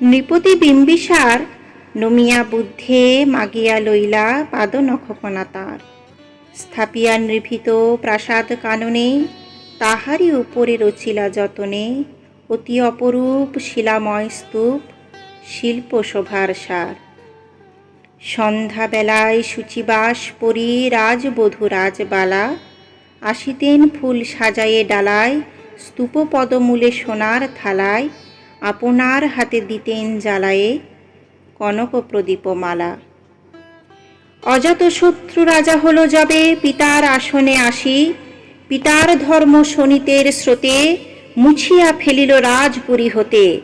নৃপতি বিম্বিসার নমিয়া বুদ্ধে মাগিয়া লইলা পাদ তার স্থাপিয়া নির্ভীত প্রাসাদ কাননে, তাহারই উপরে রচিলা যতনে, অতি অপরূপ শিলাময় স্তূপ শিল্প শোভার সার। সন্ধ্যাবেলায় সূচিবাস পরি রাজবধূ রাজবালা আসিতেন ফুল সাজায়ে ডালায় স্তূপ পদমূলে সোনার থালায় আপনার হাতে দিতেন জ্বালায়ে কনক প্রদীপ মালা অজাত শত্রু রাজা হলো যবে, পিতার আসনে আসি, পিতার ধর্ম শনিতের স্রোতে মুছিয়া ফেলিল রাজপুরী হতে।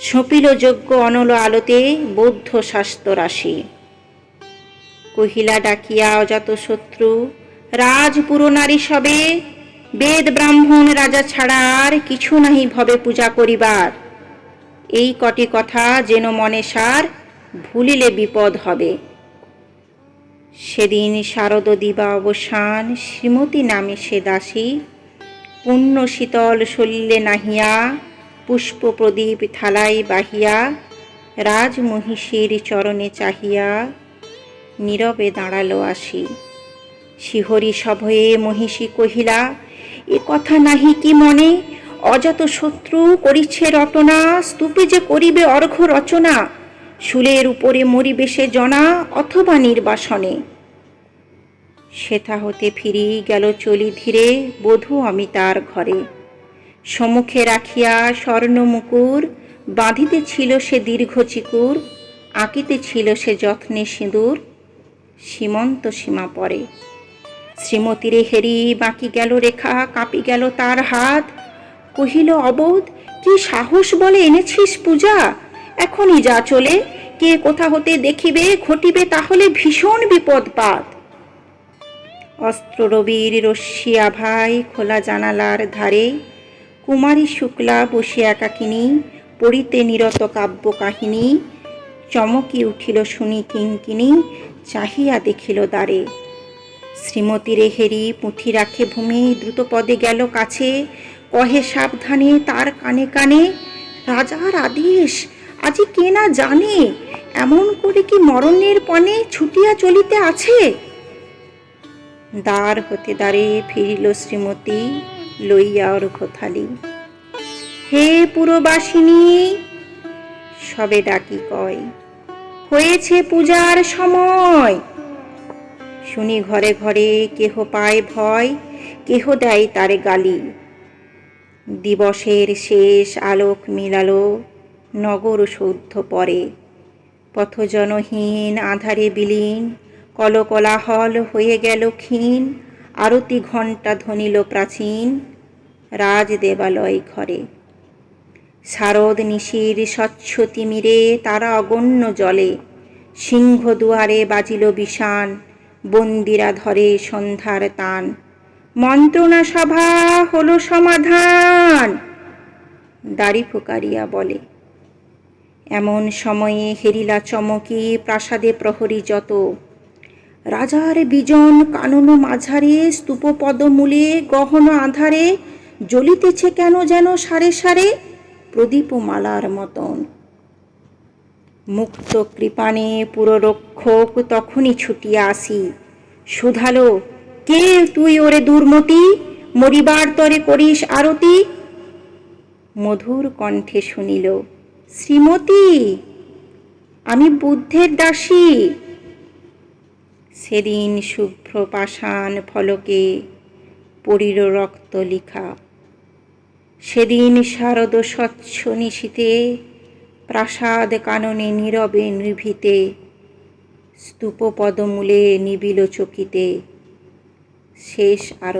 সঁপিল যজ্ঞ অনল আলোতে বৌদ্ধ শাস্ত্র রাশি কহিলা ডাকিয়া অজাত শত্রু, রাজপুর নারী সবে, বেদ ব্রাহ্মণ রাজা ছাড়া আর কিছু নাহি ভবে পূজা করিবার। এই কটি কথা যেন মনে সার, ভুলিলে বিপদ হবে। সেদিন শারদ দিবা অবসান, শ্রীমতী নামে সে দাসী। পুণ্য শীতল শল্যে নাহিয়া, পুষ্প প্রদীপ থালাই বাহিয়া, রাজমহিষীর চরণে চাহিয়া, নীরবে দাঁড়াল আসি। শিহরি সভয়ে মহিষী কহিলা, এ কথা নাহি কি মনে? অজাত শত্রু করিছে রটনা, স্তূপে যে করিবে অর্ঘ রচনা, শুলের উপরে মরিবে সে জনা অথবা নির্বাসনে। সেথা হতে ফিরি গেল চলি ধীরে, বধূ আমি তার ঘরে। সম্মুখে রাখিয়া স্বর্ণ মুকুর বাঁধিতে ছিল সে দীর্ঘ চিকুর আঁকিতে ছিল সে যত্নে সিঁদুর, সীমন্ত সীমা পরে। শ্রীমতীরে হেরি, বাঁকি গেল রেখা, কাঁপি গেল তার হাত কহিল, অবোধ, কি সাহস বলে এনেছিস পূজা? এখনই যা চলে, কে কোথা হতে দেখিবে, ঘটিবে তাহলে ভীষণ বিপদপাত। অস্ত্র রবির রশ্মি আভাই খোলা জানালার ধারে, কুমারী শুক্লা বসে একাকিনী পড়িতে নিরত কাব্য কাহিনী, চমকি উঠিল শুনি কিঙ্কিনী চাহিয়া দেখিল দ্বারে। শ্রীমতী রেহেরি পুঁথি রাখে ভূমি দ্রুত পদে গেল কাছে কহে সাবধানে তার কানে কানে রাজার আদেশ আজি কে না জানে এমন করে কি মরণের পণে ছুটিয়া চলিতে আছে? দ্বার হতে দ্বারে ফিরিল শ্রীমতী, লইয়া অর্ঘ থালি হে পুরবাসিনী, সবে ডাকি কয়, হয়েছে পূজার সময়। শুনি ঘরে ঘরে কেহ পায় ভয়, কেহ দেয় তারে গালি। দিবসের শেষ আলোক মিলালো নগর সৌদ্ধ পরে। পথজনহীন আধারে বিলীন, কলকলাহল হয়ে গেল ক্ষীণ, আরতি ঘণ্টা ধ্বনিল প্রাচীন রাজ দেবালয় ঘরে। শারদ নিশির স্বচ্ছ তিমিরে তারা অগণ্য জলে সিংহ দুয়ারে বাজিল বিষান, বন্দিরা ধরে সন্ধ্যার তান। মন্ত্রণা সভা হলো সমাধান। দাড়ি ফুকারিয়া বলে। এমন সময়ে হেরিলা চমকি প্রাসাদে প্রহরী যত। রাজার বিজন কানন মাঝারে স্তূপ পদমূলে গহন আধারে, জ্বলিতেছে কেন যেন সারে সারে প্রদীপ মালার মতন। মুক্ত কৃপানে পুররক্ষক তখনই ছুটিয়া আসি। শুধালো কে তুই ওরে দুর্মতি, মরিবার তরে করিস আরতি। মধুর কণ্ঠে শুনিল, শ্রীমতী, আমি বুদ্ধের দাসী। সেদিন শুভ্র পাষাণ ফলকে পড়িল রক্ত লিখা। সেদিন শারদ স্বচ্ছ নিশীতে প্রাসাদ কাননে নীরবে নিভিতে স্তূপ পদমূলে নিবিল চকিতে। শেষ আর